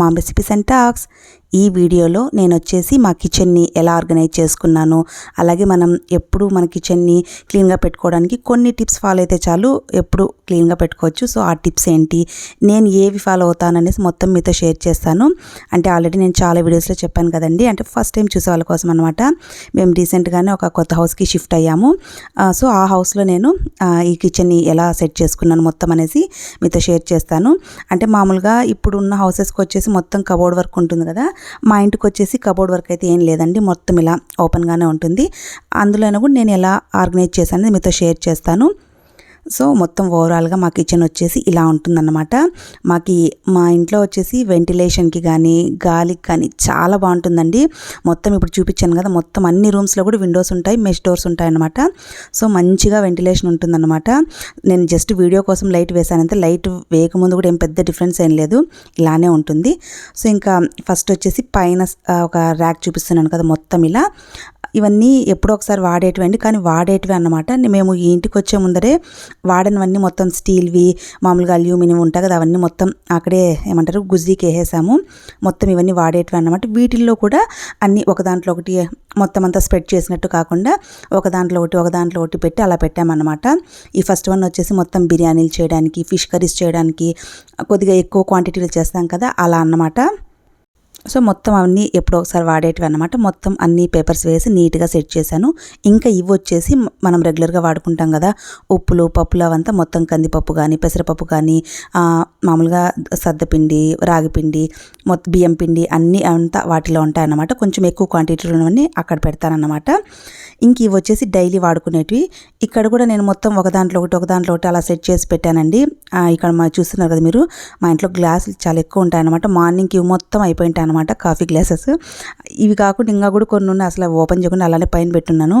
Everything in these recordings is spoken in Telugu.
మా రెసిపీస్ అండ్ టాక్స్ ఈ వీడియోలో నేను వచ్చేసి మా కిచెన్ని ఎలా ఆర్గనైజ్ చేసుకున్నాను అలాగే మనం ఎప్పుడు మన కిచెన్ని క్లీన్గా పెట్టుకోవడానికి కొన్ని టిప్స్ ఫాలో అయితే చాలు ఎప్పుడు క్లీన్గా పెట్టుకోవచ్చు. సో ఆ టిప్స్ ఏంటి నేను ఏవి ఫాలో అవుతాననేసి మొత్తం మీతో షేర్ చేస్తాను. అంటే ఆల్రెడీ నేను చాలా వీడియోస్లో చెప్పాను కదండి అంటే ఫస్ట్ టైం చూసే వాళ్ళ కోసం అనమాట మేము రీసెంట్గానే ఒక కొత్త హౌస్కి షిఫ్ట్ అయ్యాము. సో ఆ హౌస్లో నేను ఈ కిచెన్ని ఎలా సెట్ చేసుకున్నాను మొత్తం అనేసి మీతో షేర్ చేస్తాను. అంటే మామూలుగా ఇప్పుడు ఉన్న హౌసెస్కి వచ్చేసి మొత్తం కబోర్డ్ వర్క్ ఉంటుంది కదా. మా ఇంటికి వచ్చేసి కబోర్డ్ వర్క్ అయితే ఏం లేదండి. మొత్తం ఇలా ఓపెన్గానే ఉంటుంది. అందులోనే కూడా నేను ఎలా ఆర్గనైజ్ చేశాను మీతో షేర్ చేస్తాను. సో మొత్తం ఓవరాల్గా మా కిచెన్ వచ్చేసి ఇలా ఉంటుందన్నమాట. మాకి మా ఇంట్లో వచ్చేసి వెంటిలేషన్కి కానీ గాలికి కానీ చాలా బాగుంటుందండి. మొత్తం ఇప్పుడు చూపించాను కదా మొత్తం అన్ని రూమ్స్లో కూడా విండోస్ ఉంటాయి మెష్ డోర్స్ ఉంటాయి అన్నమాట సో మంచిగా వెంటిలేషన్ ఉంటుందన్నమాట. నేను జస్ట్ వీడియో కోసం లైట్ వేసానంతే లైట్ వేయకముందు కూడా ఏం పెద్ద డిఫరెన్స్ ఏం లేదు. ఇలానే ఉంటుంది. సో ఇంకా ఫస్ట్ వచ్చేసి పైన ఒక ర్యాక్ చూపిస్తున్నాను కదా మొత్తం ఇలా. ఇవన్నీ ఎప్పుడో ఒకసారి వాడేటివండి కానీ వాడేటివి అన్నమాట. మేము ఈ ఇంటికి వచ్చే ముందరే వాడనివన్నీ మొత్తం స్టీల్వి మామూలుగా అల్యూమినియం ఉంటాయి కదా అవన్నీ మొత్తం అక్కడే ఏమంటారు గుజ్జీకి వేసేసాము. మొత్తం ఇవన్నీ వాడేటివి అన్నమాట. వీటిల్లో కూడా అన్నీ ఒక దాంట్లో ఒకటి మొత్తం అంతా స్ప్రెడ్ చేసినట్టు కాకుండా ఒక దాంట్లో ఒకటి ఒక దాంట్లో ఒకటి పెట్టి అలా పెట్టామన్నమాట. ఈ ఫస్ట్ వన్ వచ్చేసి మొత్తం బిర్యానీలు చేయడానికి ఫిష్ కర్రీస్ చేయడానికి కొద్దిగా ఎక్కువ క్వాంటిటీలో చేస్తాం కదా అలా అన్నమాట. సో మొత్తం అవన్నీ ఎప్పుడో ఒకసారి వాడేటివి అనమాట మొత్తం అన్ని పేపర్స్ వేసి నీట్గా సెట్ చేశాను. ఇంకా ఇవి వచ్చేసి మనం రెగ్యులర్గా వాడుకుంటాం కదా. ఉప్పులు పప్పులు అవంతా మొత్తం కందిపప్పు కానీ పెసరపప్పు కానీ మామూలుగా సద్దపిండి రాగిపిండి మొత్తం బియ్యం పిండి అన్నీ అంతా వాటిలో ఉంటాయన్నమాట. కొంచెం ఎక్కువ క్వాంటిటీలో ఉన్నవన్నీ అక్కడ పెడతానన్నమాట. ఇంక ఇవి వచ్చేసి డైలీ వాడుకునేటివి. ఇక్కడ కూడా నేను మొత్తం ఒక దాంట్లో ఒకటి ఒక దాంట్లో ఒకటి అలా సెట్ చేసి పెట్టానండి. ఇక్కడ మా చూస్తున్నారు కదా మీరు. మా ఇంట్లో గ్లాసులు చాలా ఎక్కువ ఉంటాయన్నమాట. మార్నింగ్కి ఇవి మొత్తం అయిపోయింటాయి అనమాట కాఫీ గ్లాసెస్. ఇవి కాకుండా ఇంకా కూడా కొన్ని ఉన్నాయి. అసలు ఓపెన్ చేయకుండా అలానే పైన పెట్టున్నాను.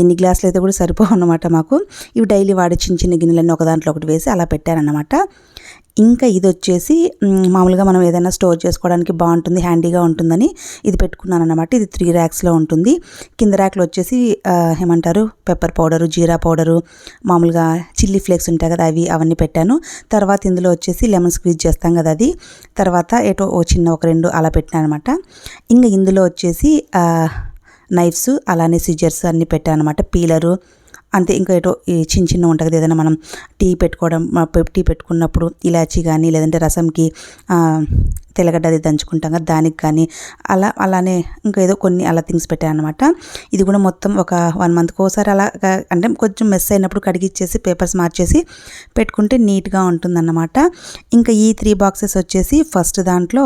ఎన్ని గ్లాసులు అయితే కూడా సరిపోవు అనమాట మాకు. ఇవి డైలీ వాడే చిన్న చిన్న గిన్నెలన్నీ ఒక దాంట్లో ఒకటి వేసి అలా పెట్టానన్నమాట ఇంకా ఇది వచ్చేసి మామూలుగా మనం ఏదైనా స్టోర్ చేసుకోవడానికి బాగుంటుంది హ్యాండీగా ఉంటుందని ఇది పెట్టుకున్నాను అనమాట ఇది త్రీ ర్యాక్స్లో ఉంటుంది. కింద ర్యాక్లో వచ్చేసి ఏమంటారు పెప్పర్ పౌడరు జీరా పౌడరు మామూలుగా చిల్లీ ఫ్లేక్స్ ఉంటాయి కదా అవి అవన్నీ పెట్టాను. తర్వాత ఇందులో వచ్చేసి లెమన్ స్క్వీజ్ చేస్తాం కదా అది. తర్వాత ఏటో ఓ చిన్న ఒక రెండు అలా పెట్టాను అనమాట ఇంకా ఇందులో వచ్చేసి నైఫ్స్ అలానే సిజర్స్ అన్నీ పెట్టాను అనమాట పీలరు అంతే ఇంకా ఏటో ఈ చిన్న చిన్న ఉంటుంది ఏదైనా మనం టీ పెట్టుకోవడం టీ పెట్టుకున్నప్పుడు ఇలాచీ కానీ లేదంటే రసంకి ఆ, తెల్లగడ్డ అది దంచుకుంటాం కదా దానికి కానీ అలా అలానే ఇంకా ఏదో కొన్ని అలా థింగ్స్ పెట్టాను అనమాట ఇది కూడా మొత్తం ఒక వన్ మంత్కి ఒకసారి అలా అంటే కొంచెం మెస్ అయినప్పుడు కడిగిచ్చేసి పేపర్స్ మార్చేసి పెట్టుకుంటే నీట్గా ఉంటుందన్నమాట. ఇంకా ఈ త్రీ బాక్సెస్ వచ్చేసి ఫస్ట్ దాంట్లో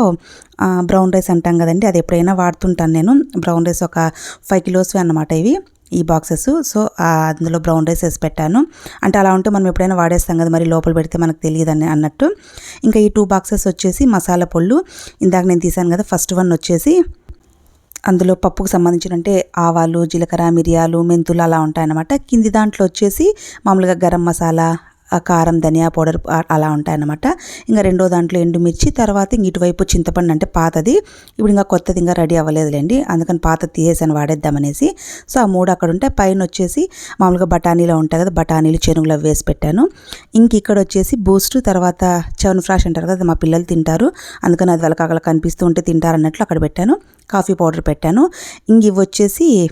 బ్రౌన్ రైస్ అంటాం కదండి అది ఎప్పుడైనా వాడుతుంటాను నేను. బ్రౌన్ రైస్ ఒక ఫైవ్ కిలోస్వి అన్నమాట ఇవి. ఈ బాక్సెస్. సో అందులో బ్రౌన్ రైస్ వేసి పెట్టాను. అంటే అలా ఉంటే మనం ఎప్పుడైనా వాడేస్తాం కదా మరి లోపల పెడితే మనకు తెలియదు అని అన్నట్టు. ఇంకా ఈ టూ బాక్సెస్ వచ్చేసి మసాలా పొళ్ళు. ఇందాక నేను తీసాను కదా ఫస్ట్ వన్ వచ్చేసి అందులో పప్పుకు సంబంధించిన అంటే ఆవాలు జీలకర్ర మిరియాలు మెంతులు అలా ఉంటాయన్నమాట. కింది దాంట్లో వచ్చేసి మామూలుగా గరం మసాలా కారం ధనియా పౌడర్ అలా అలా ఉంటాయన్నమాట. ఇంకా రెండో దాంట్లో ఎండుమిర్చి తర్వాత ఇంక ఇటువైపు చింతపండు అంటే పాతది. ఇప్పుడు ఇంకా కొత్తది ఇంకా రెడీ అవ్వలేదులేండి. అందుకని పాత తీసేసాను వాడేద్దామనేసి. సో ఆ మూడు అక్కడ ఉంటే పైన వచ్చేసి మామూలుగా బఠానీలో ఉంటాయి కదా బఠానీలు చెనుగులు అవి వేసి పెట్టాను. ఇంక ఇక్కడ వచ్చేసి బూస్ట్ తర్వాత చవన్ ఫ్రాష్ అంటారు కదా మా పిల్లలు తింటారు. అందుకని అది వాళ్ళకి అక్కడ కనిపిస్తూ ఉంటే తింటారు అన్నట్లు అక్కడ పెట్టాను. కాఫీ పౌడర్ పెట్టాను. ఇంక ఇవి వచ్చేసి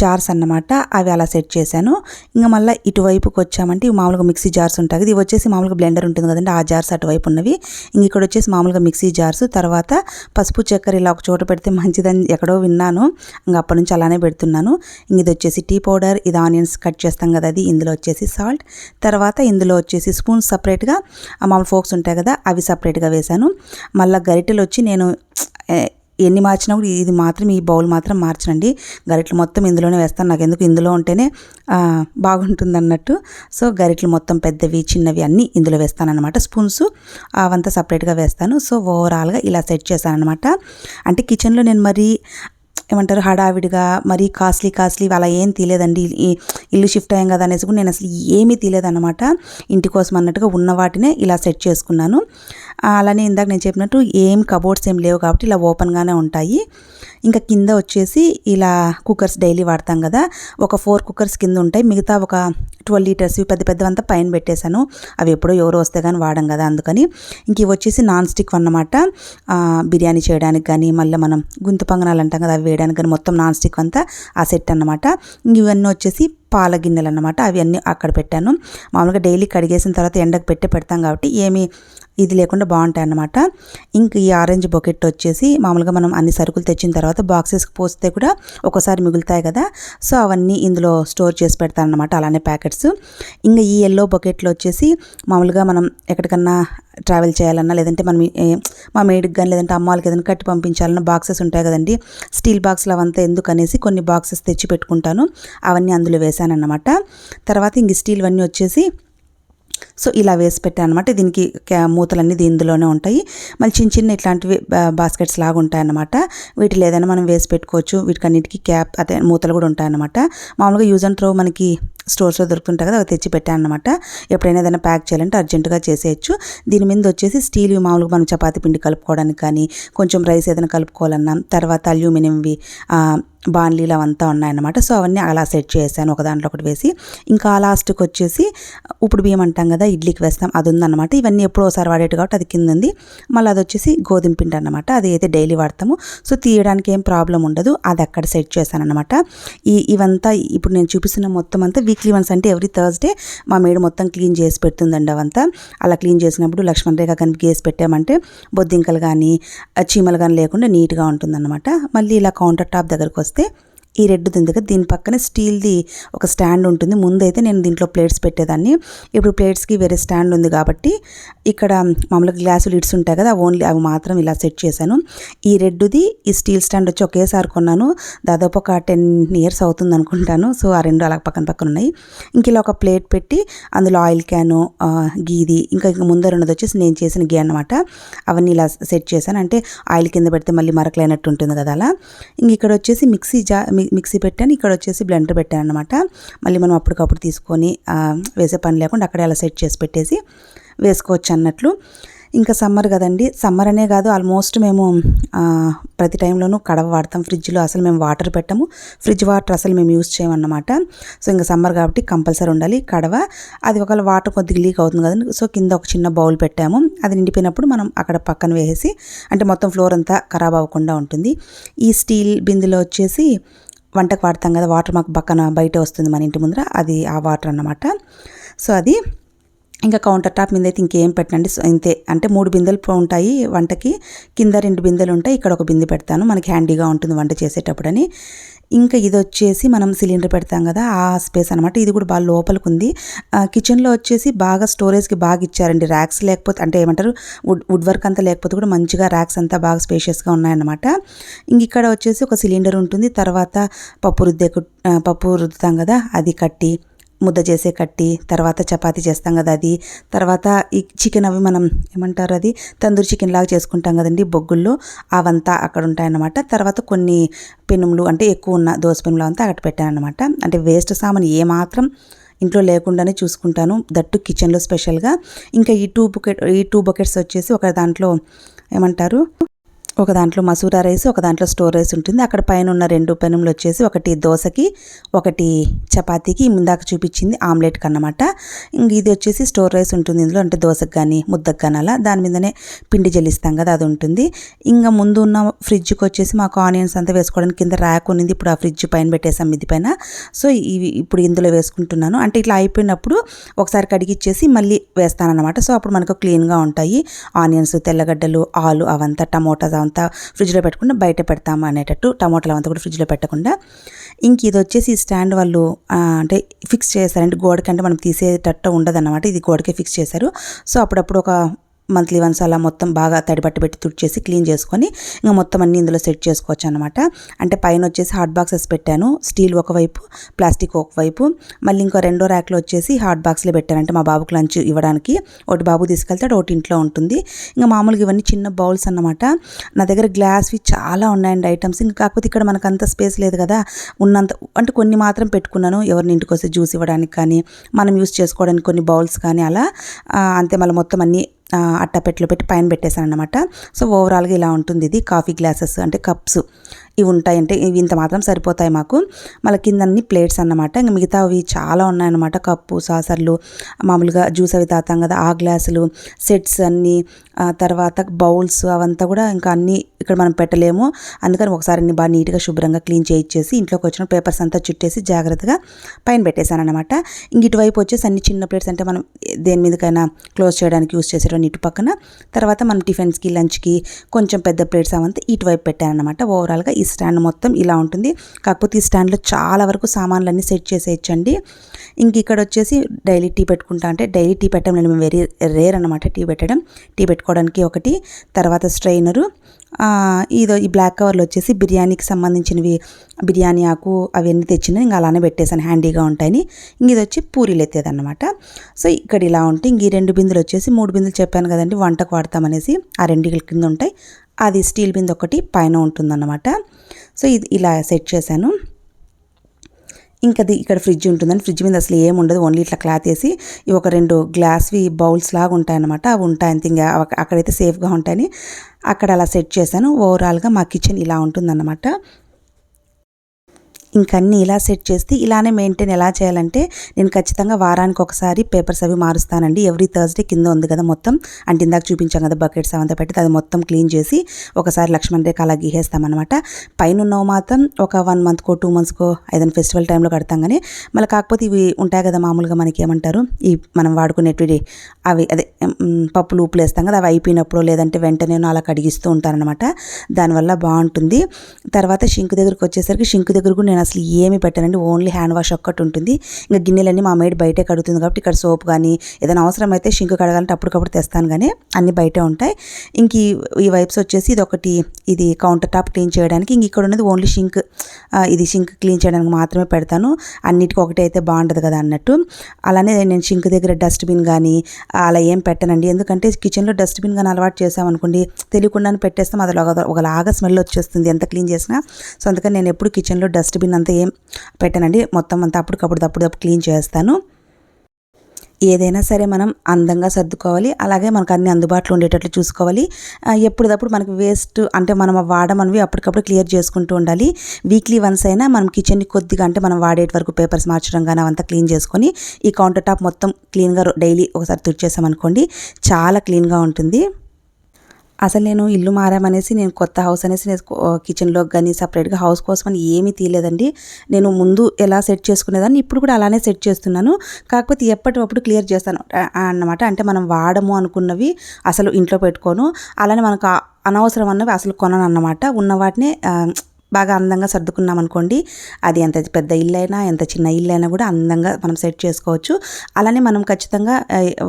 జార్స్ అన్నమాట. అవి అలా సెట్ చేశాను. ఇంకా మళ్ళీ ఇటువైపుకి వచ్చామంటే ఇవి మామూలుగా మిక్సీ జార్స్ ఉంటుంది ఇది వచ్చేసి మామూలుగా బ్లెండర్ ఉంటుంది కదండి ఆ జార్స్ అటువైపు ఉన్నవి ఇంక ఇక్కడ వచ్చేసి మామూలుగా మిక్సీ జార్స్ తర్వాత పసుపు చక్కెర ఇలా ఒక చోట పెడితే మంచిదని ఎక్కడో విన్నాను. ఇంకా అప్పటి నుంచి అలానే పెడుతున్నాను. ఇంక ఇది వచ్చేసి టీ పౌడర్ ఇది ఆనియన్స్ కట్ చేస్తాం కదా అది ఇందులో వచ్చేసి సాల్ట్. తర్వాత ఇందులో వచ్చేసి స్పూన్స్ సపరేట్గా మామూలు ఫోక్స్ ఉంటాయి కదా అవి సపరేట్గా వేశాను. మళ్ళీ గరిటెలు వచ్చి నేను ఎన్ని మార్చినా కూడా ఇది మాత్రం ఈ బౌల్ మాత్రం మార్చనండి. గరిటలు మొత్తం ఇందులోనే వేస్తాను. నాకు ఎందుకు ఇందులో ఉంటేనే బాగుంటుంది అన్నట్టు సో గరిటలు మొత్తం పెద్దవి చిన్నవి అన్నీ ఇందులో వేస్తాను అనమాట స్పూన్స్ అవంతా సపరేట్గా వేస్తాను. సో ఓవరాల్గా ఇలా సెట్ చేశాను అనమాట అంటే కిచెన్లో నేను మరీ ఏమంటారు హడావిడిగా మరీ కాస్ట్లీ కాస్ట్లీ అలా ఏం తీయలేదండి. ఇల్లు షిఫ్ట్ అయ్యాం కదా అనేసి కూడా నేను అసలు ఏమీ తీలేదన్నమాట ఇంటి కోసం అన్నట్టుగా ఉన్న వాటినే ఇలా సెట్ చేసుకున్నాను. అలానే ఇందాక నేను చెప్పినట్టు ఏం కబోర్డ్స్ ఏం లేవు కాబట్టి ఇలా ఓపెన్గానే ఉంటాయి. ఇంకా కింద వచ్చేసి ఇలా కుక్కర్స్ డైలీ వాడతాం కదా. ఒక ఫోర్ కుక్కర్స్ కింద ఉంటాయి. మిగతా ఒక ట్వెల్వ్ లీటర్స్ పెద్ద పెద్దవంతా పైన పెట్టేశాను. అవి ఎప్పుడో ఎవరు వస్తే కానీ వాడం కదా అందుకని. ఇంక ఇవి వచ్చేసి నాన్ స్టిక్ అన్నమాట బిర్యానీ చేయడానికి కానీ మళ్ళీ మనం గుంతు పంగనాలు అంటాం కదా అవి వేయడానికి కానీ మొత్తం నాన్ స్టిక్ అంతా ఆ సెట్ అన్నమాట. ఇవన్నీ వచ్చేసి పాల గిన్నెలు అన్నమాట. అవి అన్నీ అక్కడ పెట్టాను. మామూలుగా డైలీ కడిగేసిన తర్వాత ఎండకు పెట్టి పెడతాం కాబట్టి ఏమి ఇది లేకుండా బాగుంటాయి అన్నమాట ఇంక ఈ ఆరెంజ్ బొకెట్ వచ్చేసి మామూలుగా మనం అన్ని సరుకులు తెచ్చిన తర్వాత బాక్సెస్కి పోస్తే కూడా ఒకసారి మిగులుతాయి కదా. సో అవన్నీ ఇందులో స్టోర్ చేసి పెడతాను అనమాట అలానే ప్యాకెట్స్. ఇంకా ఈ ఎల్లో బొకెట్లు వచ్చేసి మామూలుగా మనం ఎక్కడికన్నా ట్రావెల్ చేయాలన్నా లేదంటే మనం మా మేడికి కానీ లేదంటే అమ్మాలకి ఏదైనా కట్టి పంపించాలన్నా బాక్సెస్ ఉంటాయి కదండి. స్టీల్ బాక్స్లు అవంతా ఎందుకు అనేసి కొన్ని బాక్సెస్ తెచ్చి పెట్టుకుంటాను. అవన్నీ అందులో వేశానన్నమాట. తర్వాత ఇంక స్టీల్ అన్నీ వచ్చేసి సో ఇలా వేసి పెట్టాను అనమాట దీనికి క్యా- మూతలన్నీ దీనిలోనే ఉంటాయి. మళ్ళీ చిన్న చిన్న ఇట్లాంటివి బాస్కెట్స్ లాగా ఉంటాయన్నమాట. వీటిలో ఏదైనా మనం వేసి పెట్టుకోవచ్చు. వీటికన్నిటికీ క్యాప్ అదే మూతలు కూడా ఉంటాయన్నమాట. మామూలుగా యూజ్ అండ్ త్రో మనకి స్టోర్స్లో దొరుకుతుంటాయి కదా అవి తెచ్చి పెట్టాను అనమాట ఎప్పుడైనా ఏదైనా ప్యాక్ చేయాలంటే అర్జెంటుగా చేసేయచ్చు. దీని మీద వచ్చేసి స్టీల్ మామూలుగా మనం చపాతీ పిండి కలుపుకోవడానికి కానీ కొంచెం రైస్ ఏదైనా కలుపుకోవాలన్నా తర్వాత అల్యూమినియంవి బాన్లీలు అవంతా ఉన్నాయన్నమాట. సో అవన్నీ అలా సెట్ చేశాను ఒక దాంట్లో ఒకటి వేసి. ఇంకా లాస్ట్కి వచ్చేసి ఇప్పుడు బియ్యం అంటాం కదా ఇడ్లీకి వేస్తాం అది ఉందన్నమాట. ఇవన్నీ ఎప్పుడో ఒకసారి వాడేటు కాబట్టి అది కింద ఉంది. మళ్ళీ అది వచ్చేసి గోధుమ పిండి అన్నమాట అది అయితే డైలీ వాడతాము. సో తీయడానికి ఏం ప్రాబ్లం ఉండదు అది అక్కడ సెట్ చేశాను అనమాట ఈ ఇవంతా ఇప్పుడు నేను చూపిస్తున్న మొత్తం అంతా వీక్లీ వన్స్ అంటే ఎవ్రీ థర్స్డే మా మేడ మొత్తం క్లీన్ చేసి పెడుతుందండి అవంతా. అలా క్లీన్ చేసినప్పుడు లక్ష్మణ్ రేఖ కనిపి గేసి పెట్టామంటే బొద్దింకలు కానీ చీమలు కానీ లేకుండా నీట్గా ఉంటుందన్నమాట. మళ్ళీ ఇలా కౌంటర్ టాప్ దగ్గరకు వస్తే ఈ రెడ్ ఉంది కదా దీని పక్కన స్టీల్ది ఒక స్టాండ్ ఉంటుంది. ముందైతే నేను దీంట్లో ప్లేట్స్ పెట్టేదాన్ని. ఇప్పుడు ప్లేట్స్కి వేరే స్టాండ్ ఉంది కాబట్టి ఇక్కడ మామూలుగా గ్లాసు లిడ్స్ ఉంటాయి కదా ఓన్లీ అవి మాత్రం ఇలా సెట్ చేశాను. ఈ రెడ్ది ఈ స్టీల్ స్టాండ్ వచ్చి ఒకేసారి కొన్నాను. దాదాపు ఒక టెన్ ఇయర్స్ అవుతుంది అనుకుంటాను. సో ఆ రెండు అలా పక్కన పక్కన ఉన్నాయి. ఇంక ఇలా ఒక ప్లేట్ పెట్టి అందులో ఆయిల్ క్యాను గీది ఇంకా ఇంకా ముందర ఉన్నది వచ్చేసి నేను చేసిన గీ అనమాట అవన్నీ ఇలా సెట్ చేశాను. అంటే ఆయిల్ కింద పెడితే మళ్ళీ మరకలైనట్టు ఉంటుంది కదా అలా. ఇంక ఇక్కడ వచ్చేసి మిక్సీ జా మిక్సీ పెట్టాను. ఇక్కడ వచ్చేసి బ్లెండర్ పెట్టాను అనమాట మళ్ళీ మనం అప్పటికప్పుడు తీసుకొని వేసే పని లేకుండా అక్కడే అలా సెట్ చేసి పెట్టేసి వేసుకోవచ్చు అన్నట్లు. ఇంకా సమ్మర్ కదండి. సమ్మర్ అనే కాదు ఆల్మోస్ట్ మేము ప్రతి టైంలోనూ కడవ వాడతాం. ఫ్రిడ్జ్లో అసలు మేము వాటర్ పెట్టము. ఫ్రిడ్జ్ వాటర్ అసలు మేము యూజ్ చేయమన్నమాట. సో ఇంకా సమ్మర్ కాబట్టి కంపల్సరీ ఉండాలి కడవ. అది ఒకవేళ వాటర్ కొద్దిగా లీక్ అవుతుంది కదండి. సో కింద ఒక చిన్న బౌల్ పెట్టాము. అది నిండిపోయినప్పుడు మనం అక్కడ పక్కన వేసేసి అంటే మొత్తం ఫ్లోర్ అంతా ఖరాబ్ అవ్వకుండా ఉంటుంది. ఈ స్టీల్ బిందెలో వచ్చేసి వంటకు వాడతాం కదా వాటర్ మాకు పక్కన బయట వస్తుంది మన ఇంటి ముందర అది ఆ వాటర్ అన్నమాట. సో అది ఇంకా కౌంటర్ టాప్ మీద అయితే ఇంకేం పెట్టండి సో ఇంతే. అంటే మూడు బిందెలు ఉంటాయి వంటకి. కింద రెండు బిందెలు ఉంటాయి. ఇక్కడ ఒక బిందె పెడతాను. మనకి హ్యాండీగా ఉంటుంది వంట చేసేటప్పుడని. ఇంకా ఇది వచ్చేసి మనం సిలిండర్ పెడతాం కదా ఆ స్పేస్ అనమాట ఇది కూడా బాగా లోపలికి ఉంది కిచెన్లో వచ్చేసి బాగా స్టోరేజ్కి బాగా ఇచ్చారండి. ర్యాక్స్ లేకపోతే అంటే ఏమంటారు వుడ్ వుడ్ వర్క్ అంతా లేకపోతే కూడా మంచిగా ర్యాక్స్ అంతా బాగా స్పేషియస్గా ఉన్నాయన్నమాట. ఇంక ఇక్కడ వచ్చేసి ఒక సిలిండర్ ఉంటుంది. తర్వాత పప్పు రుద్దే పప్పు రుద్దుతాం కదా అది కట్టి ముద్ద చేసే కట్టి తర్వాత చపాతీ చేస్తాం కదా అది. తర్వాత ఈ చికెన్ అవి మనం ఏమంటారు అది? తందూరి చికెన్ లాగా చేసుకుంటాం కదండి బొగ్గుల్లో. అవంతా అక్కడ ఉంటాయన్నమాట. తర్వాత కొన్ని పెనుములు అంటే ఎక్కువ ఉన్న దోశ పెనుములు అంతా అక్కడ పెట్టాను అనమాట అంటే వేస్ట్ సామాన్ ఏమాత్రం ఇంట్లో లేకుండానే చూసుకుంటాను. దట్టు కిచెన్లో స్పెషల్గా. ఇంకా ఈ టూ బకెట్ ఈ టూ బకెట్స్ వచ్చేసి ఒక దాంట్లో ఏమంటారు? ఒక దాంట్లో మసూరా రైస్ ఒక దాంట్లో స్టోర్ రైస్ ఉంటుంది. అక్కడ పైన ఉన్న రెండు పెనుములు వచ్చేసి ఒకటి దోశకి ఒకటి చపాతీకి ముందాక చూపించింది ఆమ్లెట్కి అన్నమాట ఇంక ఇది వచ్చేసి స్టోర్ రైస్ ఉంటుంది ఇందులో అంటే దోశకు కానీ ముద్దకు కానీ అలా. దాని మీదనే పిండి జల్లిస్తాం కదా అది ఉంటుంది. ఇంకా ముందు ఉన్న ఫ్రిడ్జ్కి వచ్చేసి మాకు ఆనియన్స్ అంతా వేసుకోవడానికి కింద ర్యాక్ ఉన్నది. ఇప్పుడు ఆ ఫ్రిడ్జ్ పైన పెట్టేసాం ఇది పైన. సో ఇవి ఇప్పుడు ఇందులో వేసుకుంటున్నాను. అంటే ఇట్లా అయిపోయినప్పుడు ఒకసారి కడిగిచ్చేసి మళ్ళీ వేస్తానన్నమాట. సో అప్పుడు మనకు క్లీన్గా ఉంటాయి. ఆనియన్స్ తెల్లగడ్డలు ఆలు అవంతా టమోటాస్ అంతా ఫ్రిడ్జ్లో పెట్టకుండా బయట పెడతాము అనేటట్టు టమాటాలు అంతా కూడా ఫ్రిడ్జ్లో పెట్టకుండా. ఇంక ఇది వచ్చేసి ఈ స్టాండ్ వాళ్ళు అంటే ఫిక్స్ చేశారంటే గోడకంటే మనం తీసేటట్టు ఉండదన్నమాట. ఇది గోడకే ఫిక్స్ చేశారు. సో అప్పుడప్పుడు ఒక మంత్లీ వన్స్ అలా మొత్తం బాగా తడిబట్టి పెట్టి తుడిచేసి క్లీన్ చేసుకొని ఇంకా మొత్తం అన్ని ఇందులో సెట్ చేసుకోవచ్చు అనమాట అంటే పైన వచ్చేసి హాట్ బాక్సెస్ పెట్టాను. స్టీల్ ఒకవైపు ప్లాస్టిక్ ఒకవైపు. మళ్ళీ ఇంకో రెండో ర్యాక్లో వచ్చేసి హాట్ బాక్స్లో పెట్టాను. అంటే మా బాబుకి లంచ్ ఇవ్వడానికి. ఒకటి బాబు తీసుకెళ్తాడు ఒకటి ఇంట్లో ఉంటుంది. ఇంకా మామూలుగా ఇవన్నీ చిన్న బౌల్స్ అన్నమాట. నా దగ్గర గ్లాస్వి చాలా ఉన్నాయండి ఐటమ్స్. ఇంకా కాకపోతే ఇక్కడ మనకు అంత స్పేస్ లేదు కదా. ఉన్నంత అంటే కొన్ని మాత్రం పెట్టుకున్నాను. ఎవరిని ఇంటికి వస్తే జ్యూస్ ఇవ్వడానికి కానీ మనం యూస్ చేసుకోవడానికి కొన్ని బౌల్స్ కానీ అలా. అంతే మళ్ళీ మొత్తం అన్నీ అట్టపెట్టెలో పెట్టి పైన పెట్టేశాను అనమాట సో ఓవరాల్గా ఇలా ఉంటుంది ఇది కాఫీ గ్లాసెస్ అంటే కప్స్ ఇవి ఉంటాయి అంటే ఇవి ఇంత మాత్రం సరిపోతాయి మాకు. మళ్ళీ కింద అన్ని ప్లేట్స్ అన్నమాట. ఇంకా మిగతా అవి చాలా ఉన్నాయన్నమాట కప్పు సాసర్లు మామూలుగా జ్యూస్ అవి తాతాం కదా ఆ గ్లాసులు సెట్స్ అన్నీ తర్వాత బౌల్స్ అవంతా కూడా ఇంకా అన్నీ ఇక్కడ మనం పెట్టలేము. అందుకని ఒకసారి అన్ని బాగా నీట్గా శుభ్రంగా క్లీన్ చేయించేసి ఇంట్లోకి వచ్చిన పేపర్స్ అంతా చుట్టేసి జాగ్రత్తగా పైన పెట్టేశాను అనమాట ఇంక ఇటువైపు వచ్చేసి అన్ని చిన్న ప్లేట్స్ అంటే మనం దేని మీదకైనా క్లోజ్ చేయడానికి యూస్ చేసేటప్పుడు ఇటు పక్కన తర్వాత మనం టిఫిన్స్కి లంచ్కి కొంచెం పెద్ద ప్లేట్స్ అవంతా ఇటువైపు పెట్టానమాట ఓవరాల్గా ఈ స్టాండ్ మొత్తం ఇలా ఉంటుంది. కాకపోతే ఈ స్టాండ్లో చాలా వరకు సామాన్లన్నీ సెట్ చేసేయచ్చండి. ఇంక ఇక్కడ వచ్చేసి డైలీ టీ పెట్టుకుంటా అంటే డైలీ టీ పెట్టడం నేను వెరీ రేర్ అనమాట టీ పెట్టడం. టీ పెట్టుకోవడానికి ఒకటి తర్వాత స్ట్రైనరు ఇదో ఈ బ్లాక్ కవర్లో వచ్చేసి బిర్యానీకి సంబంధించినవి బిర్యానీ ఆకు అవన్నీ తెచ్చిన ఇంకా అలానే పెట్టేసాను హ్యాండీగా ఉంటాయని. ఇంక ఇది వచ్చి పూరీలు ఎత్తేదన్నమాట. సో ఇక్కడ ఇలా ఉంటే ఇంక ఈ రెండు బిందులు వచ్చేసి మూడు బిందులు చెప్పాను కదండి వంటకు వాడతామనేసి ఆ రెండు కింద ఉంటాయి. అది స్టీల్ బిందె ఒకటి పైన ఉంటుందన్నమాట. సో ఇది ఇలా సెట్ చేశాను. ఇంకా అది ఇక్కడ ఫ్రిడ్జ్ ఉంటుందని ఫ్రిడ్జ్ మీద అసలు ఏం ఉండదు. ఓన్లీ ఇట్లా క్లాత్ వేసి ఇవి ఒక రెండు గ్లాస్వి బౌల్స్ లాగా ఉంటాయన్నమాట. అవి ఉంటాయి. అంతే ఇంకా అక్కడైతే సేఫ్గా ఉంటాయని అక్కడ అలా సెట్ చేశాను. ఓవరాల్గా మా కిచెన్ ఇలా ఉంటుందన్నమాట. ఇంకన్నీ ఇలా సెట్ చేస్తే ఇలానే మెయింటైన్ ఎలా చేయాలంటే నేను ఖచ్చితంగా వారానికి ఒకసారి పేపర్స్ అవి మారుస్తానండి. ఎవ్రీ థర్స్డే కింద ఉంది కదా మొత్తం. అంటే ఇందాక చూపించాం కదా బకెట్స్ అవంతా పెట్టి అది మొత్తం క్లీన్ చేసి ఒకసారి లక్ష్మణ్ రేఖ అలా గీసేస్తామన్నమాట. పైన ఉన్నవి మాత్రం ఒక వన్ మంత్కో టూ మంత్స్కో ఏదైనా ఫెస్టివల్ టైంలో కడతాం కానీ మళ్ళీ కాకపోతే ఇవి ఉంటాయి కదా మామూలుగా మనకి ఏమంటారు ఈ మనం వాడుకునేటివి అవి అదే పప్పులు ఉప్పులు వేస్తాం కదా అవి అయిపోయినప్పుడు లేదంటే వెంటనే అలా కడిగిస్తూ ఉంటారనమాట దానివల్ల బాగుంటుంది. తర్వాత షింక్ దగ్గరికి వచ్చేసరికి షింక్ దగ్గర కూడా నేను అసలు ఏమి పెట్టానండి ఓన్లీ హ్యాండ్ వాష్ ఒక్కటి ఉంటుంది. ఇంకా గిన్నెలన్నీ మా మేడ్ బయటే కడుగుతుంది కాబట్టి ఇక్కడ సోప్ కానీ ఏదైనా అవసరం అయితే షింక్ కడగాలంటే అప్పటికప్పుడు తెస్తాను కానీ అన్నీ బయటే ఉంటాయి. ఇంక ఈ- ఈ వైప్స్ వచ్చేసి ఇది ఒకటి ఇది కౌంటర్ టాప్ క్లీన్ చేయడానికి ఇంక ఇక్కడ ఉన్నది ఓన్లీ షింక్. ఇది సింక్ క్లీన్ చేయడానికి మాత్రమే పెడతాను. అన్నిటికీ ఒకటే అయితే బాగుంటుంది కదా అన్నట్టు. అలానే నేను సింక్ దగ్గర డస్ట్బిన్ కానీ అలా ఏం పెట్టనండి. ఎందుకంటే కిచెన్లో డస్ట్బిన్ కానీ అలవాటు చేసామనుకోండి తెలియకుండానే పెట్టేస్తాం. అది ఒకలాగా స్మెల్ వచ్చేస్తుంది ఎంత క్లీన్ చేసినా. సో అందుకని నేను ఎప్పుడు కిచెన్లో డస్ట్బిన్ అంతా ఏం పెట్టనండి. మొత్తం అంతా అప్పటికప్పుడు తప్పుడు తప్పుడు క్లీన్ చేస్తాను. ఏదైనా సరే మనం అందంగా సర్దుకోవాలి. అలాగే మనకు అన్ని అందుబాటులో ఉండేటట్లు చూసుకోవాలి. ఎప్పటిదప్పుడు మనకి వేస్ట్ అంటే మనం వాడమనివి అప్పటికప్పుడు క్లియర్ చేసుకుంటూ ఉండాలి. వీక్లీ వన్స్ అయినా మనం కిచెన్ని కొద్దిగా అంటే మనం వాడేటి వరకు పేపర్స్ మార్చడం కానీ అవంతా క్లీన్ చేసుకొని ఈ కౌంటర్ టాప్ మొత్తం క్లీన్గా డైలీ ఒకసారి తుడిచేసామనుకోండి చాలా క్లీన్గా ఉంటుంది. అసలు నేను ఇల్లు మారామనేసి నేను కొత్త హౌస్ అనేసి నేను కిచెన్లో కానీ సపరేట్గా హౌస్ కోసం అని ఏమీ తీయలేదండి. నేను ముందు ఎలా సెట్ చేసుకునేదాన్ని ఇప్పుడు కూడా అలానే సెట్ చేస్తున్నాను. కాకపోతే ఎప్పటికప్పుడు క్లియర్ చేస్తాను. అన్నమాట. అంటే మనం వాడము అనుకున్నవి అసలు ఇంట్లో పెట్టుకోను. అలానే మనకు అనవసరం అన్నవి అసలు కొనను అన్నమాట ఉన్న వాటిని బాగా అందంగా సర్దుకున్నాం అనుకోండి అది ఎంత పెద్ద ఇల్లు అయినా ఎంత చిన్న ఇల్లు అయినా కూడా అందంగా మనం సెట్ చేసుకోవచ్చు. అలానే మనం ఖచ్చితంగా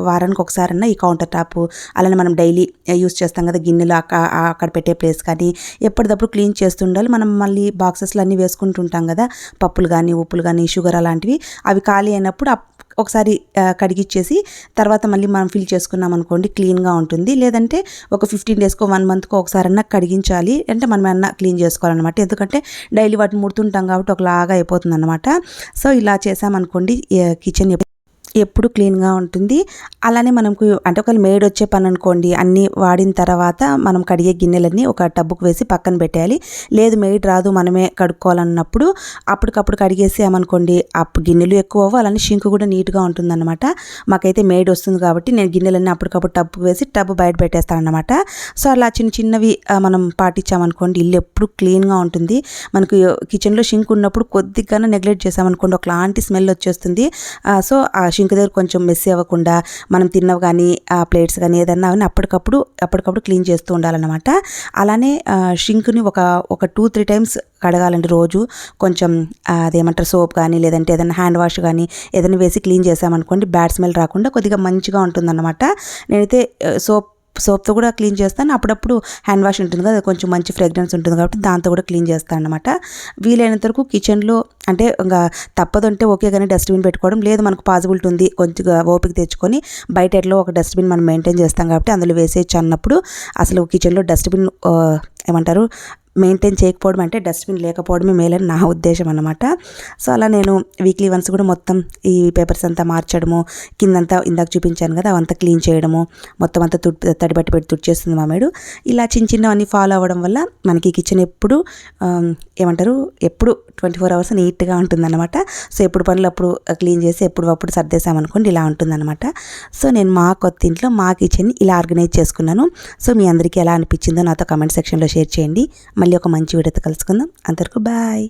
వారానికి ఒకసారన్నా ఈ కౌంటర్ టాప్ అలానే మనం డైలీ యూస్ చేస్తాం కదా గిన్నెలు అక్కడ పెట్టే ప్లేస్ కానీ ఎప్పటికప్పుడు క్లీన్ చేస్తుండాలి మనం మళ్ళీ బాక్సెస్లో అన్నీ వేసుకుంటుంటాం కదా పప్పులు కానీ ఉప్పులు కానీ షుగర్ అలాంటివి అవి ఖాళీ అయినప్పుడు ఒకసారి కడిగిచ్చేసి తర్వాత మళ్ళీ మనం ఫిల్ చేసుకున్నాం అనుకోండి క్లీన్గా ఉంటుంది. లేదంటే ఒక ఫిఫ్టీన్ డేస్కో వన్ మంత్కో ఒకసారన్నా కడిగించాలి. అంటే మనం అన్నా క్లీన్ చేసుకోవాలన్నమాట. ఎందుకంటే డైలీ వాటిని ముడుతుంటాం కాబట్టి ఒకలాగా అయిపోతుంది అనమాట సో ఇలా చేసామనుకోండి కిచెన్ ఎప్పుడు క్లీన్గా ఉంటుంది. అలానే మనకు అంటే ఒకవేళ మేడ్ వచ్చే పని అనుకోండి అన్నీ వాడిన తర్వాత మనం కడిగే గిన్నెలన్నీ ఒక టబ్బుకు వేసి పక్కన పెట్టేయాలి. లేదు మేడ్ రాదు మనమే కడుక్కోవాలన్నప్పుడు అప్పటికప్పుడు కడిగేసామనుకోండి అప్పుడు గిన్నెలు ఎక్కువ అవ్వు అలానే షింక్ కూడా నీట్గా ఉంటుందన్నమాట. మాకైతే మేడ్ వస్తుంది కాబట్టి నేను గిన్నెలన్నీ అప్పటికప్పుడు టబ్బుకు వేసి టబ్బు బయట పెట్టేస్తాను అనమాట సో అలా చిన్న చిన్నవి మనం పాటించామనుకోండి ఇల్లు ఎప్పుడు క్లీన్గా ఉంటుంది. మనకు కిచెన్లో షింక్ ఉన్నప్పుడు కొద్దిగా నెగ్లెక్ట్ చేసామనుకోండి ఒకలాంటి స్మెల్ వచ్చేస్తుంది. సో ఆ షింక్ దగ్గర కొంచెం మెస్సీ అవ్వకుండా మనం తిన్నవి కానీ ఆ ప్లేట్స్ కానీ ఏదన్నా అప్పటికప్పుడు అప్పటికప్పుడు క్లీన్ చేస్తూ ఉండాలన్నమాట. అలానే షింక్ని ఒక ఒక టూ త్రీ టైమ్స్ కడగాలండి రోజు. కొంచెం అదేమంటారు సోప్ కానీ లేదంటే ఏదైనా హ్యాండ్ వాష్ కానీ ఏదైనా వేసి క్లీన్ చేసామనుకోండి బ్యాడ్ స్మెల్ రాకుండా కొద్దిగా మంచిగా ఉంటుందన్నమాట. నేనైతే సోప్ సోప్తో కూడా క్లీన్ చేస్తాను. అప్పుడప్పుడు హ్యాండ్ వాష్ ఉంటుంది కదా అది కొంచెం మంచి ఫ్రేగ్రెన్స్ ఉంటుంది కాబట్టి దాంతో కూడా క్లీన్ చేస్తాను అనమాట వీలైనంత వరకు కిచెన్లో అంటే ఇంకా తప్పదంటే ఓకే కానీ డస్ట్బిన్ పెట్టుకోవడం. లేదు మనకు పాసిబిలిటీ ఉంది కొంచెంగా ఓపిక తెచ్చుకొని బయట ఎట్లో ఒక డస్ట్బిన్ మనం మెయింటైన్ చేస్తాం కాబట్టి అందులో వేసేయచ్చు అన్నప్పుడు. అసలు కిచెన్లో డస్ట్బిన్ ఏమంటారు? మెయింటైన్ చేయకపోవడం అంటే డస్ట్బిన్ లేకపోవడమే మేలని నా ఉద్దేశం అనమాట సో అలా నేను వీక్లీ వన్స్ కూడా మొత్తం ఈ పేపర్స్ అంతా మార్చడము కిందంతా ఇందాక చూపించాను కదా అవంతా క్లీన్ చేయడము మొత్తం అంతా తుడి తడిబట్టి పెట్టి తుడిచేస్తుంది మా మేడు. ఇలా చిన్న చిన్నవన్నీ ఫాలో అవ్వడం వల్ల మనకి కిచెన్ ఎప్పుడు ఏమంటారు ఎప్పుడు ట్వంటీ ఫోర్ అవర్స్ నీట్గా ఉంటుందన్నమాట. సో ఎప్పుడు పనులు అప్పుడు క్లీన్ చేసి ఎప్పుడు అప్పుడు సర్దేశామనుకోండి ఇలా ఉంటుందన్నమాట. సో నేను మా కొత్త ఇంట్లో మా కిచెన్ని ఇలా ఆర్గనైజ్ చేసుకున్నాను. సో మీ అందరికీ ఎలా అనిపించిందో నాతో కమెంట్ సెక్షన్లో షేర్ చేయండి. మళ్ళీ ఒక మంచి వీడియోతో కలుసుకుందాం. అందరికీ బాయ్.